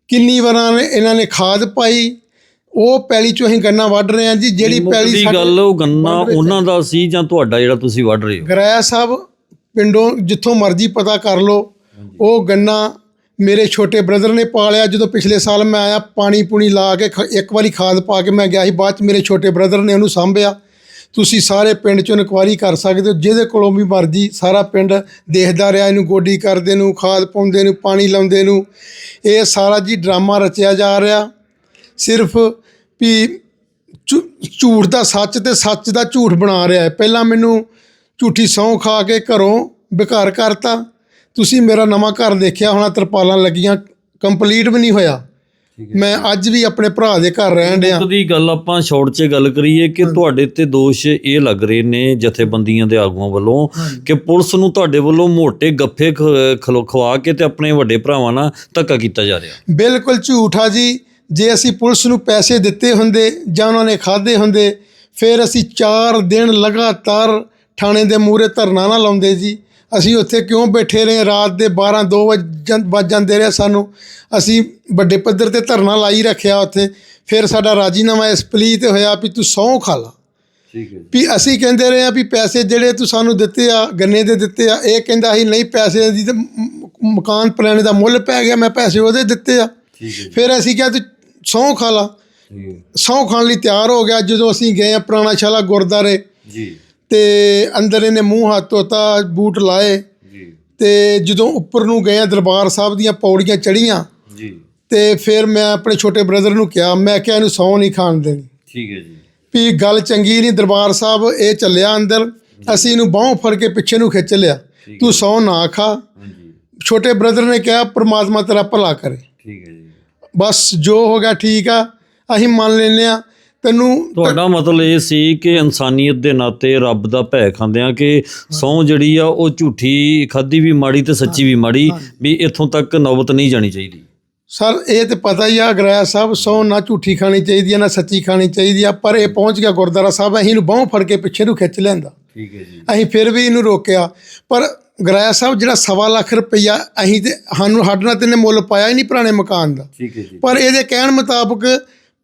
ਕਿੰਨੀ ਵਾਰਾਂ ਇਹਨਾਂ ਨੇ ਖਾਦ ਪਾਈ। ਉਹ ਪੈਲੀ ਚੋਂ ਅਸੀਂ ਗੰਨਾ ਵੱਢ ਰਹੇ ਆ ਜੀ ਜਿਹੜੀ ਪੈਲੀ ਦੀ ਸਾਡੇ- ਗੱਲ ਉਹ ਗੰਨਾ ਉਹਨਾਂ ਦਾ ਸੀ ਜਾਂ ਤੁਹਾਡਾ ਜਿਹੜਾ ਤੁਸੀਂ ਵੱਢ ਰਹੇ ਹੋ? ਗਰਾਇਆ ਸਾਹਿਬ ਪਿੰਡੋਂ ਜਿੱਥੋਂ ਮਰਜ਼ੀ ਪਤਾ ਕਰ ਲਓ ਉਹ ਗੰਨਾ ਮੇਰੇ ਛੋਟੇ ਬ੍ਰਦਰ ਨੇ ਪਾਲਿਆ ਜਦੋਂ ਪਿਛਲੇ ਸਾਲ ਮੈਂ ਆਇਆ ਪਾਣੀ ਪੂਣੀ ਲਾ ਕੇ ਇੱਕ ਵਾਰੀ ਖਾਦ ਪਾ ਕੇ ਮੈਂ ਗਿਆ ਸੀ ਬਾਅਦ ਚ ਮੇਰੇ ਛੋਟੇ ਬ੍ਰਦਰ ਨੇ ਉਹਨੂੰ ਸਾਂਭਿਆ। ਤੁਸੀਂ ਸਾਰੇ ਪਿੰਡ ਚੋਂ ਇਨਕੁਆਇਰੀ ਕਰ ਸਕਦੇ ਹੋ, ਜਿਹਦੇ ਕੋਲੋਂ ਵੀ ਮਰਜ਼ੀ ਸਾਰਾ ਪਿੰਡ ਦੇਖਦਾ ਰਿਹਾ, ਇਹਨੂੰ ਗੋਡੀ ਕਰਦੇ ਨੂੰ, ਖਾਦ ਪਾਉਂਦੇ ਨੂੰ, ਪਾਣੀ ਲਾਉਂਦੇ ਨੂੰ। ਇਹ ਸਾਰਾ ਜੀ ਡਰਾਮਾ ਰਚਿਆ ਜਾ ਰਿਹਾ। ਸਿਰਫ ਵੀ ਝੂ- ਝੂਠ ਦਾ ਸੱਚ ਤੇ ਸੱਚ ਦਾ ਝੂਠ ਬਣਾ ਰਿਹਾ ਹੈ। ਪਹਿਲਾਂ ਮੈਨੂੰ ਝੂਠੀ ਸਹੁੰ ਖਾ ਕੇ ਘਰੋਂ ਬੇਕਾਰ ਕਰਤਾ। ਤੁਸੀਂ ਮੇਰਾ ਨਵਾਂ ਘਰ ਦੇਖਿਆ ਹੋਣਾ, ਤਰਪਾਲਾਂ ਲੱਗੀਆਂ, ਕੰਪਲੀਟ ਵੀ ਨਹੀਂ ਹੋਇਆ। ਮੈਂ ਅੱਜ ਵੀ ਆਪਣੇ ਭਰਾ ਦੇ ਘਰ ਰਹਿਣ ਡਿਆ। ਦੀ ਗੱਲ ਆਪਾਂ ਸ਼ਾਰਟ 'ਚ ਗੱਲ ਕਰੀਏ ਕਿ ਤੁਹਾਡੇ ਤੇ ਦੋਸ਼ ਇਹ ਲੱਗ ਰਹੇ ਨੇ ਜਥੇਬੰਦੀਆਂ ਦੇ ਆਗੂਆਂ ਵੱਲੋਂ ਕਿ ਪੁਲਿਸ ਨੂੰ ਤੁਹਾਡੇ ਵੱਲੋਂ ਮੋٹے ਗੱਫੇ ਖ- ਖਲੋ ਖਵਾ ਕੇ ਤੇ ਆਪਣੇ ਵੱਡੇ ਭਰਾਵਾਂ ਨਾਲ ਧੱਕਾ ਕੀਤਾ ਜਾ ਰਿਹਾ। ਬਿਲਕੁਲ ਝੂਠ ਆ ਜੀ। ਜੇ ਅਸੀਂ ਪੁਲਿਸ ਨੂੰ ਪੈਸੇ ਦਿੱਤੇ ਹੁੰਦੇ ਜਾਂ ਉਹਨਾਂ ਨੇ ਖਾਦੇ ਹੁੰਦੇ ਫਿਰ ਅਸੀਂ 4 ਦਿਨ ਲਗਾਤਾਰ ਥਾਣੇ ਦੇ ਮੂਹਰੇ ਧਰਨਾ ਨਾ ਲਾਉਂਦੇ ਜੀ। ਅਸੀਂ ਉੱਥੇ ਕਿਉਂ ਬੈਠੇ ਰਹੇ? ਰਾਤ ਦੇ 12 2 ਵੱਜ ਜਾਂਦੇ ਰਹੇ ਸਾਨੂੰ। ਅਸੀਂ ਵੱਡੇ ਪੱਧਰ ਤੇ ਧਰਨਾ ਲਾਈ ਰੱਖਿਆ ਉੱਥੇ। ਫਿਰ ਸਾਡਾ ਰਾਜੀਨਾਮਾ ਇਸ ਪਲੀ ਤੇ ਹੋਇਆ ਵੀ ਤੂੰ ਸਹੁੰ ਖਾ ਲਾ। ਠੀਕ ਹੈ ਵੀ ਅਸੀਂ ਕਹਿੰਦੇ ਰਹੇ ਆ ਵੀ ਪੈਸੇ ਜਿਹੜੇ ਤੂੰ ਸਾਨੂੰ ਦਿੱਤੇ ਆ ਗੰਨੇ ਦੇ ਦਿੱਤੇ ਆ ਇਹ ਕਹਿੰਦਾ ਸੀ ਨਹੀਂ ਪੈਸੇ ਦੀ ਮਕਾਨ ਪੁਰਾਣੇ ਦਾ ਮੁੱਲ ਪੈ ਗਿਆ ਮੈਂ ਪੈਸੇ ਉਹਦੇ ਦਿੱਤੇ ਆ। ਫਿਰ ਅਸੀਂ ਕਿਹਾ ਤੂੰ ਸਹੁੰ ਖਾ ਲਾ। ਸਹੁੰ ਖਾਣ ਲਈ ਤਿਆਰ ਹੋ ਗਿਆ। ਜਦੋਂ ਅਸੀਂ ਗਏ ਆ ਪੁਰਾਣਾ ਸ਼ਾਲਾ ਗੁਰਦਾਰੇ ਜੀ। ਤੇ ਅੰਦਰ ਇਹਨੇ ਮੂੰਹ ਹੱਥ ਧੋਤਾ ਬੂਟ ਲਾਏ। ਜੀ। ਤੇ ਜਦੋਂ ਉੱਪਰ ਨੂੰ ਗਏ ਦਰਬਾਰ ਸਾਹਿਬ ਦੀਆਂ ਪੌੜੀਆਂ ਚੜੀਆਂ ਜੀ। ਤੇ ਫਿਰ ਮੈਂ ਆਪਣੇ ਛੋਟੇ ਬ੍ਰਦਰ ਨੂੰ ਕਿਹਾ ਮੈਂ ਕਿਹਾ ਇਹਨੂੰ ਸਹੁੰ ਨਹੀਂ ਖਾਣ ਦੇਣੀ। ਠੀਕ ਹੈ ਜੀ। ਵੀ ਗੱਲ ਚੰਗੀ ਨਹੀਂ ਦਰਬਾਰ ਸਾਹਿਬ ਇਹ ਚੱਲਿਆ ਅੰਦਰ। ਅਸੀਂ ਇਹਨੂੰ ਬਾਹੋਂ ਫੜ ਕੇ ਪਿੱਛੇ ਨੂੰ ਖਿੱਚ ਲਿਆ। ਤੂੰ ਸਹੁੰ ਨਾ ਖਾ। ਛੋਟੇ ਬ੍ਰਦਰ ਨੇ ਕਿਹਾ ਪ੍ਰਮਾਤਮਾ ਤੇਰਾ ਭਲਾ ਕਰੇ। ਠੀਕ ਹੈ ਜੀ। ਬਸ ਜੋ ਹੋ ਗਿਆ ਠੀਕ ਆ। ਅਸੀਂ ਮੰਨ ਲੈਨੇ ਆ ਤੈਨੂੰ ਤੁਹਾਡਾ ਮਤਲਬ ਇਹ ਸੀ ਕਿ ਇਨਸਾਨੀਅਤ ਦੇ ਨਾਤੇ ਰੱਬ ਦਾ ਭੈ ਖਾਂਦਿਆਂ ਕਿ ਸਹੁੰ ਜਿਹੜੀ ਆ ਉਹ ਝੂਠੀ ਖਾਦੀ ਵੀ ਮਾੜੀ ਤੇ ਸੱਚੀ ਵੀ ਮਾੜੀ ਵੀ ਇੱਥੋਂ ਤੱਕ ਨੌਬਤ ਨਹੀਂ ਜਾਣੀ ਚਾਹੀਦੀ। ਸਰ ਇਹ ਤੇ ਪਤਾ ਹੀ ਆ ਗਰਾਇਆ ਸਾਹਿਬ ਸੌ ਨਾ ਝੂਠੀ ਖਾਣੀ ਚਾਹੀਦੀ ਆ ਨਾ ਸੱਚੀ ਖਾਣੀ ਚਾਹੀਦੀ ਆ ਪਰ ਇਹ ਪਹੁੰਚ ਗਿਆ ਗੁਰਦੁਆਰਾ ਸਾਹਿਬ ਅਸੀਂ ਇਹਨੂੰ ਬਾਹੋਂ ਫੜ ਕੇ ਪਿੱਛੇ ਨੂੰ ਖਿੱਚ ਲੈਂਦਾ। ਠੀਕ ਹੈ ਜੀ। ਅਸੀਂ ਫਿਰ ਵੀ ਇਹਨੂੰ ਰੋਕਿਆ। ਪਰ ਗਰਾਇਆ ਸਾਹਿਬ ਜਿਹੜਾ ਸਵਾ ਲੱਖ ਰੁਪਈਆ ਅਸੀਂ ਤੇ ਸਾਨੂੰ ਸਾਡੇ ਨਾਲ ਤੇ ਇਹਨੇ ਮੁੱਲ ਪਾਇਆ ਹੀ ਨਹੀਂ ਪੁਰਾਣੇ ਮਕਾਨ ਦਾ। ਠੀਕ ਹੈ ਜੀ। ਪਰ ਇਹਦੇ ਕਹਿਣ ਮੁਤਾਬਕ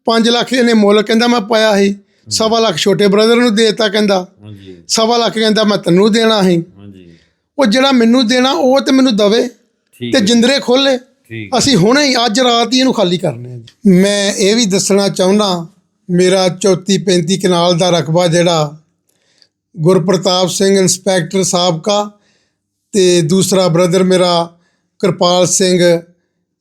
5 ਲੱਖ ਇਹਨੇ ਮੁੱਲ ਕਹਿੰਦਾ ਮੈਂ ਪਾਇਆ ਸੀ ਸਵਾ ਲੱਖ ਛੋਟੇ ਬ੍ਰਦਰ ਨੂੰ ਦੇਤਾ ਕਹਿੰਦਾ ਹਾਂਜੀ। ਸਵਾ ਲੱਖ ਕਹਿੰਦਾ ਮੈਂ ਤੈਨੂੰ ਦੇਣਾ ਸੀ। ਹਾਂਜੀ। ਉਹ ਜਿਹੜਾ ਮੈਨੂੰ ਦੇਣਾ ਉਹ ਤੇ ਮੈਨੂੰ ਦਵੇ ਤੇ ਜਿੰਦਰੇ ਖੋਲੇ। ਅਸੀਂ ਹੁਣੇ ਹੀ ਅੱਜ ਰਾਤ ਹੀ ਇਹਨੂੰ ਖਾਲੀ ਕਰਨੇ ਆ। ਮੈਂ ਇਹ ਵੀ ਦੱਸਣਾ ਚਾਹੁੰਦਾ ਮੇਰਾ 34 35 ਕਨਾਲ ਦਾ ਰਕਬਾ ਜਿਹੜਾ ਗੁਰਪ੍ਰਤਾਪ ਸਿੰਘ ਇੰਸਪੈਕਟਰ ਸਾਬਕਾ ਤੇ ਦੂਸਰਾ ਬ੍ਰਦਰ ਮੇਰਾ ਕਿਰਪਾਲ ਸਿੰਘ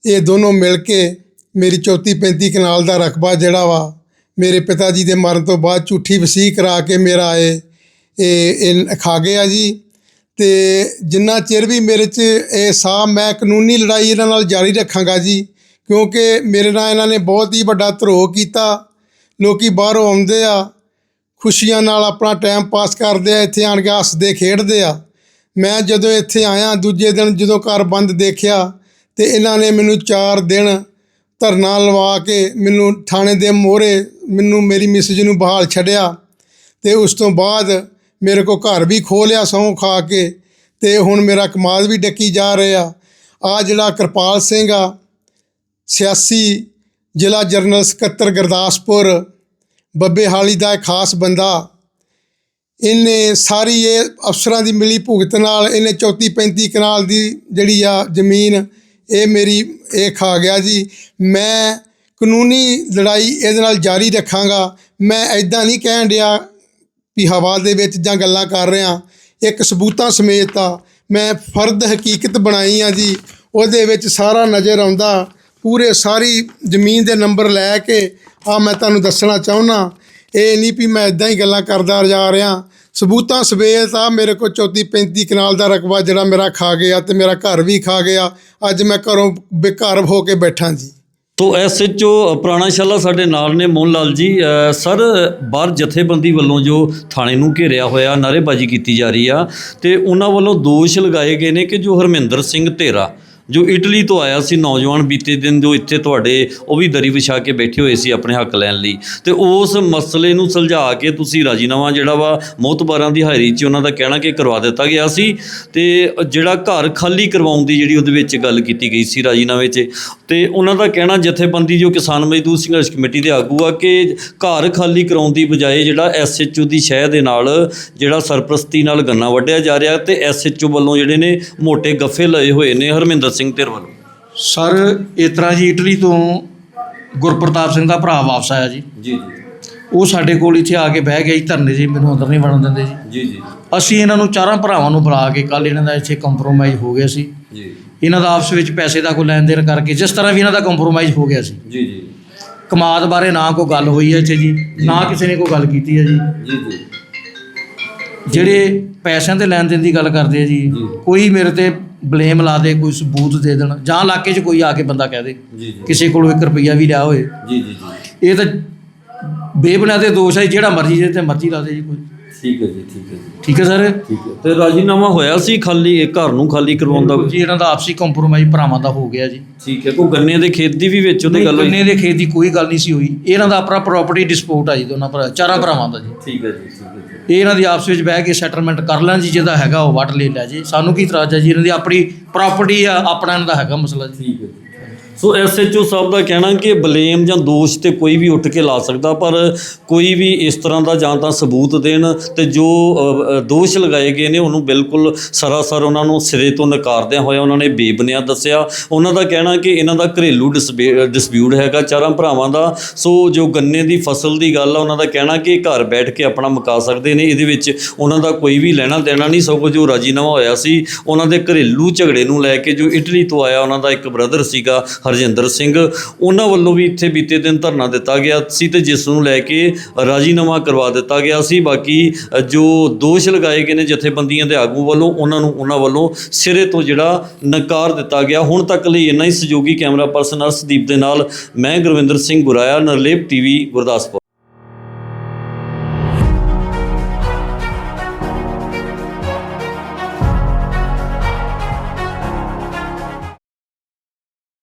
ਇਹ ਦੋਨੋਂ ਮਿਲ ਕੇ ਮੇਰੀ 34 35 ਕਨਾਲ ਦਾ ਰਕਬਾ ਜਿਹੜਾ ਵਾ, ਮੇਰੇ ਪਿਤਾ ਜੀ ਦੇ ਮਰਨ ਤੋਂ ਬਾਅਦ ਝੂਠੀ ਵਸੀਹ ਕਰਾ ਕੇ ਮੇਰਾ ਇਹ ਇਹ ਇਹ ਖਾ ਗਿਆ ਜੀ। ਤੇ ਜਿੰਨਾ ਚਿਰ ਵੀ ਮੇਰੇ 'ਚ ਇਹ ਸਾਹ ਮੈਂ ਕਾਨੂੰਨੀ ਲੜਾਈ ਇਹਨਾਂ ਨਾਲ ਜਾਰੀ ਰੱਖਾਂਗਾ ਜੀ, ਕਿਉਂਕਿ ਮੇਰੇ ਨਾਲ ਇਹਨਾਂ ਨੇ ਬਹੁਤ ਹੀ ਵੱਡਾ ਧਰੋਹ ਕੀਤਾ। ਲੋਕੀ ਬਾਹਰੋਂ ਆਉਂਦੇ ਆ, ਖੁਸ਼ੀਆਂ ਨਾਲ ਆਪਣਾ ਟਾਈਮ ਪਾਸ ਕਰਦੇ ਆ, ਇੱਥੇ ਆਣ ਕੇ ਹੱਸਦੇ, ਖੇਡਦੇ ਆ। ਮੈਂ ਜਦੋਂ ਇੱਥੇ ਆਇਆ, ਦੂਜੇ ਦਿਨ ਜਦੋਂ ਘਰ ਬੰਦ ਦੇਖਿਆ, ਤੇ ਇਹਨਾਂ ਨੇ ਮੈਨੂੰ 4 ਦਿਨ ਧਰਨਾ ਲਵਾ ਕੇ ਮੈਨੂੰ ਥਾਣੇ ਦੇ ਮੋਹਰੇ ਮੈਨੂੰ ਮੇਰੀ ਮਿਸਜ ਨੂੰ ਬਹਾਲ ਛੱਡਿਆ ਤੇ ਉਸ ਤੋਂ ਬਾਅਦ ਮੇਰੇ ਕੋ ਘਰ ਵੀ ਖੋਹ ਲਿਆ ਸਹੁੰ ਖਾ ਕੇ ਤੇ ਹੁਣ ਮੇਰਾ ਕਮਾਲ ਵੀ ਡੱਕੀ ਜਾ ਰਿਹਾ। ਆ ਜਿਹੜਾ ਕਿਰਪਾਲ ਸਿੰਘ ਆ, ਸਿਆਸੀ ਜ਼ਿਲ੍ਹਾ ਜਰਨਲ ਸਕੱਤਰ ਗੁਰਦਾਸਪੁਰ, ਬੱਬੇ ਹਾਲੀ ਦਾ ਖਾਸ ਬੰਦਾ। ਇਹਨੇ ਸਾਰੀ ਇਹ ਅਫਸਰਾਂ ਦੀ ਮਿਲੀ ਭੁਗਤ ਨਾਲ ਇਹਨੇ 34 35 ਕਨਾਲ ਦੀ ਜਿਹੜੀ ਆ ਜ਼ਮੀਨ ਇਹ ਮੇਰੀ, ਇਹ ਖਾ ਗਿਆ ਜੀ। ਮੈਂ ਕਾਨੂੰਨੀ ਲੜਾਈ ਇਹਦੇ ਨਾਲ ਜਾਰੀ ਰੱਖਾਂਗਾ। ਮੈਂ ਐਦਾਂ ਨਹੀਂ ਕਹਿਣ ਡਿਆ ਵੀ ਹਵਾ ਦੇ ਵਿੱਚ ਜਾਂ ਗੱਲਾਂ ਕਰ ਰਿਹਾ। ਇੱਕ ਸਬੂਤਾਂ ਸਮੇਤ ਆ ਮੈਂ ਫਰਦ ਹਕੀਕਤ ਬਣਾਈ ਆ ਜੀ। ਉਹਦੇ ਵਿੱਚ ਸਾਰਾ ਨਜ਼ਰ ਆਉਂਦਾ। ਪੂਰੇ ਸਾਰੀ ਜ਼ਮੀਨ ਦੇ ਨੰਬਰ ਲੈ ਕੇ ਆ ਮੈਂ ਤੁਹਾਨੂੰ ਦੱਸਣਾ ਚਾਹੁੰਦਾ ਇਹ ਨਹੀਂ ਵੀ ਮੈਂ ਇਦਾਂ ਹੀ ਗੱਲਾਂ ਕਰਦਾ ਜਾ ਰਿਹਾ। ਸਬੂਤਾਂ ਸਵੇਤ ਆ ਮੇਰੇ ਕੋਲ 34 35 ਕਨਾਲ ਦਾ ਰਕਬਾ ਜਿਹੜਾ ਮੇਰਾ ਖਾ ਗਿਆ ਤੇ ਮੇਰਾ ਘਰ ਵੀ ਖਾ ਗਿਆ। ਅੱਜ ਮੈਂ ਘਰੋਂ ਬੇਘਰ ਹੋ ਕੇ ਬੈਠਾ ਜੀ। ਤੋ ਐਸਐਚਓ ਪੁਰਾਣਾ ਸ਼ਾਲਾ ਸਾਡੇ ਨਾਲ ਨੇ ਮੋਹਨ ਲਾਲ ਜੀ ਸਰ, ਬਾਹਰ ਜਥੇਬੰਦੀ ਵੱਲੋਂ ਜੋ ਥਾਣੇ ਨੂੰ ਘੇਰਿਆ ਹੋਇਆ, ਨਾਅਰੇਬਾਜ਼ੀ ਕੀਤੀ ਜਾ ਰਹੀ ਆ, ਤੇ ਉਹਨਾਂ ਵੱਲੋਂ ਦੋਸ਼ ਲਗਾਏ ਗਏ ਨੇ ਕਿ ਜੋ ਹਰਮਿੰਦਰ ਸਿੰਘ ਧੇਰਾ ਜੋ ਇਟਲੀ ਤੋਂ ਆਇਆ ਸੀ ਨੌਜਵਾਨ ਬੀਤੇ ਦਿਨ ਜੋ ਇੱਥੇ ਤੁਹਾਡੇ, ਉਹ ਵੀ ਦਰੀ ਵਿਛਾ ਕੇ ਬੈਠੇ ਹੋਏ ਸੀ ਆਪਣੇ ਹੱਕ ਲੈਣ ਲਈ। ਤੇ ਉਸ ਮਸਲੇ ਨੂੰ ਸੁਲਝਾ ਕੇ ਤੁਸੀਂ ਰਾਜੀਨਾਮਾ ਜਿਹੜਾ ਵਾ ਮੋਤਬਾਰਾਂ ਦੀ ਹਾਜ਼ਰੀ 'ਚ ਉਹਨਾਂ ਦਾ ਕਹਿਣਾ ਕਿ ਕਰਵਾ ਦਿੱਤਾ ਗਿਆ ਸੀ। ਤੇ ਜਿਹੜਾ ਘਰ ਖਾਲੀ ਕਰਵਾਉਣ ਦੀ ਜਿਹੜੀ ਉਹਦੇ ਵਿੱਚ ਗੱਲ ਕੀਤੀ ਗਈ ਸੀ ਰਾਜੀਨਾਮੇ 'ਚ, ਤੇ ਉਹਨਾਂ ਦਾ ਕਹਿਣਾ ਜਥੇਬੰਦੀ ਜੋ ਕਿਸਾਨ ਮਜ਼ਦੂਰ ਸੰਘਰਸ਼ ਕਮੇਟੀ ਦੇ ਆਗੂ ਆ ਕਿ ਘਰ ਖਾਲੀ ਕਰਾਉਣ ਦੀ ਬਜਾਏ ਜਿਹੜਾ ਐਸਐਚਓ ਦੀ ਸ਼ਹਿ ਦੇ ਨਾਲ ਜਿਹੜਾ ਸਰਪ੍ਰਸਤੀ ਨਾਲ ਗੰਨਾ ਵੱਢਿਆ ਜਾ ਰਿਹਾ ਤੇ ਐਸਐਚਓ ਵੱਲੋਂ ਜਿਹੜੇ ਨੇ ਮੋٹے ਗੱਫੇ ਲਏ ਹੋਏ ਨੇ ਹਰਮਿੰਦਰ ਸਿੰਘ ਧਿਰ ਵੱਲੋਂ। ਸਰ ਇਸ ਤਰ੍ਹਾਂ ਜੀ ਇਟਲੀ ਤੋਂ ਗੁਰਪ੍ਰਤਾਪ ਸਿੰਘ ਦਾ ਭਰਾ ਵਾਪਸ ਆਇਆ ਜੀ। ਜੀ ਜੀ। ਉਹ ਸਾਡੇ ਕੋਲ ਇੱਥੇ ਆ ਕੇ ਬਹਿ ਗਿਆ ਜੀ ਧਰਨੇ ਜੀ ਮੈਨੂੰ ਅੰਦਰ ਨਹੀਂ ਵੜਨ ਦਿੰਦੇ ਜੀ। ਜੀ ਜੀ। ਅਸੀਂ ਇਹਨਾਂ ਨੂੰ ਚਾਰਾਂ ਭਰਾਵਾਂ ਨੂੰ ਬੁਲਾ ਕੇ ਕੱਲ ਇਹਨਾਂ ਦਾ ਇੱਥੇ ਕੰਪਰੋਮਾਈਜ਼ ਹੋ ਗਿਆ ਸੀ। ਜੀ। ਇਹਨਾਂ ਦਾ ਆਪਸ ਵਿੱਚ ਪੈਸੇ ਦਾ ਕੋਈ ਲੈਣ ਦੇਣ ਕਰਕੇ ਜਿਸ ਤਰ੍ਹਾਂ ਵੀ ਇਹਨਾਂ ਦਾ ਕੰਪਰੋਮਾਈਜ਼ ਹੋ ਗਿਆ ਸੀ। ਜੀ ਜੀ। ਕਮਾਦ ਬਾਰੇ ਨਾ ਕੋਈ ਗੱਲ ਹੋਈ ਹੈ ਇੱਥੇ ਜੀ ਨਾ ਕਿਸੇ ਨੇ ਕੋਈ ਗੱਲ ਕੀਤੀ ਹੈ ਜੀ। ਜੀ ਜੀ। ਜਿਹੜੇ ਪੈਸਿਆਂ ਦੇ ਲੈਣ ਦੇਣ ਦੀ ਗੱਲ ਕਰਦੇ ਆ ਜੀ। ਕੋਈ ਮੇਰੇ ਤੇ ਬਲੇਮ ਲਾ ਦੇ ਕੋਈ ਸਬੂਤ ਦੇ ਦੇਣ। ਜਾਂ ਇਲਾਕੇ 'ਚ ਕੋਈ ਆ ਕੇ ਬੰਦਾ ਕਹਿ ਦੇ ਕਿਸੇ ਕੋਲੋਂ 1 ਰੁਪਈਆ ਵੀ ਲਿਆ ਹੋਏ ਜੀ ਜੀ ਜੀ। ਇਹ ਤਾਂ ਬੇਬੁਨਿਆਦੇ ਦੋਸ਼ ਹੈ ਜਿਹੜਾ ਮਰਜ਼ੀ ਜੇ ਤੇ ਮਰਜ਼ੀ ਲਾ ਦੇ ਜੀ ਕੋਈ। ਠੀਕ ਹੈ ਜੀ ਠੀਕ ਹੈ ਜੀ। ਠੀਕ ਹੈ ਸਰ? ਠੀਕ ਹੈ। ਤੇ ਰਾਜੀਨਾਮਾ ਹੋਇਆ ਸੀ ਖਾਲੀ ਇਹ ਘਰ ਨੂੰ ਖਾਲੀ ਕਰਵਾਉਣ ਦਾ? ਜੀ ਇਹਨਾਂ ਦਾ ਆਪਸੀ ਕੰਪਰੋਮਾਈਜ਼ ਭਰਾਵਾਂ ਦਾ ਹੋ ਗਿਆ ਜੀ। ਠੀਕ ਹੈ। ਕੋਈ ਗੰਨੇ ਦੇ ਖੇਤ ਦੀ ਵੀ ਵਿੱਚ ਉਹਦੇ ਗੱਲ ਹੋਈ? ਗੰਨੇ ਦੇ ਖੇਤ ਦੀ ਕੋਈ ਗੱਲ ਨਹੀਂ ਸੀ ਹੋਈ। ਇਹਨਾਂ ਦਾ ਆਪਣਾ ਪ੍ਰਾਪਰਟੀ ਡਿਸਪਿਊਟ ਆ ਜੀ ਦੋਨਾਂ ਭਰਾ ਚਾਰਾਂ ਭਰਾਵਾਂ ਦਾ ਜੀ। ਠੀਕ ਹੈ ਜੀ ਠੀਕ ਹੈ ਜੀ। ਇਹ ਇਹਨਾਂ ਦੀ ਆਪਸ ਵਿੱਚ ਬਹਿ ਕੇ ਸੈਟਲਮੈਂਟ ਕਰ ਲੈਣ ਜੀ ਜਿਹਦਾ ਹੈਗਾ ਉਹ ਵੱਟ ਲੈ ਲੈ ਜੀ। ਸਾਨੂੰ ਕੀ ਇਤਰਾਜ਼ ਹੈ ਜੀ? ਇਹਨਾਂ ਦੀ ਆਪਣੀ ਪ੍ਰਾਪਰਟੀ ਆ ਆਪਣਾ ਇਹਨਾਂ ਦਾ ਹੈਗਾ ਮਸਲਾ ਜੀ। ਠੀਕ ਹੈ ਸੋ ਐਸਐਚਓ ਸਾਹਿਬ ਦਾ ਕਹਿਣਾ ਕਿ ਬਲੇਮ ਜਾਂ ਦੋਸ਼ ਤੇ ਕੋਈ ਵੀ ਉੱਠ ਕੇ ਲਾ ਸਕਦਾ, ਪਰ ਕੋਈ ਵੀ ਇਸ ਤਰ੍ਹਾਂ ਦਾ ਜਾਂ ਤਾਂ ਸਬੂਤ ਦੇਣ ਤੇ ਜੋ ਦੋਸ਼ ਲਗਾਏ ਗਏ ਨੇ, ਉਹਨੂੰ ਬਿਲਕੁਲ ਸਰਾਸਰ ਉਹਨਾਂ ਨੂੰ ਸਿਰੇ ਤੋਂ ਨਕਾਰਦਿਆਂ ਹੋਇਆ, ਉਹਨਾਂ ਨੇ ਬੇਬੁਨਿਆਦ ਦੱਸਿਆ। ਉਹਨਾਂ ਦਾ ਕਹਿਣਾ ਕਿ ਇਹਨਾਂ ਦਾ ਘਰੇਲੂ ਡਿਸਪਿਊਟ ਹੈਗਾ ਚਾਰਾਂ ਭਰਾਵਾਂ ਦਾ। ਸੋ ਜੋ ਗੰਨੇ ਦੀ ਫਸਲ ਦੀ ਗੱਲ ਆ, ਉਹਨਾਂ ਦਾ ਕਹਿਣਾ ਕਿ ਘਰ ਬੈਠ ਕੇ ਆਪਣਾ ਮੁਕਾ ਸਕਦੇ ਨੇ। ਇਹਦੇ ਵਿੱਚ ਉਹਨਾਂ ਦਾ ਕੋਈ ਵੀ ਲੈਣਾ ਦੇਣਾ ਨਹੀਂ, ਸਗੋਂ ਜੋ ਰਾਜੀਨਾਮਾ ਹੋਇਆ ਸੀ, ਉਹਨਾਂ ਦੇ ਘਰੇਲੂ ਝਗੜੇ ਨੂੰ ਲੈ ਕੇ ਜੋ ਇਟਲੀ ਤੋਂ ਆਇਆ, ਉਹਨਾਂ ਦਾ ਇੱਕ ਬ੍ਰਦਰ ਸੀਗਾ ਹਰਜਿੰਦਰ ਸਿੰਘ। ਉਹਨਾਂ ਵੱਲੋਂ ਵੀ ਇੱਥੇ ਬੀਤੇ ਦਿਨ ਧਰਨਾ ਦਿੱਤਾ ਗਿਆ ਸੀ ਤੇ ਜਿਸ ਨੂੰ ਲੈ ਕੇ ਰਾਜੀਨਾਮਾ ਕਰਵਾ ਦਿੱਤਾ ਗਿਆ ਸੀ। ਬਾਕੀ ਜੋ ਦੋਸ਼ ਲਗਾਏ ਗਏ ਨੇ ਜਥੇਬੰਦੀਆਂ ਦੇ ਆਗੂ ਵੱਲੋਂ, ਉਹਨਾਂ ਨੂੰ ਉਹਨਾਂ ਵੱਲੋਂ ਸਿਰੇ ਤੋਂ ਜਿਹੜਾ ਨਕਾਰ ਦਿੱਤਾ ਗਿਆ। ਹੁਣ ਤੱਕ ਲਈ ਇੰਨਾ ਹੀ ਸਹਿਯੋਗੀ ਕੈਮਰਾ ਪਰਸਨ ਅਰਸ਼ਦੀਪ ਦੇ ਨਾਲ, ਮੈਂ ਗੁਰਵਿੰਦਰ ਸਿੰਘ ਗੁਰਾਇਆ, ਨਰਲੇਪ ਟੀਵੀ, ਗੁਰਦਾਸਪੁਰ।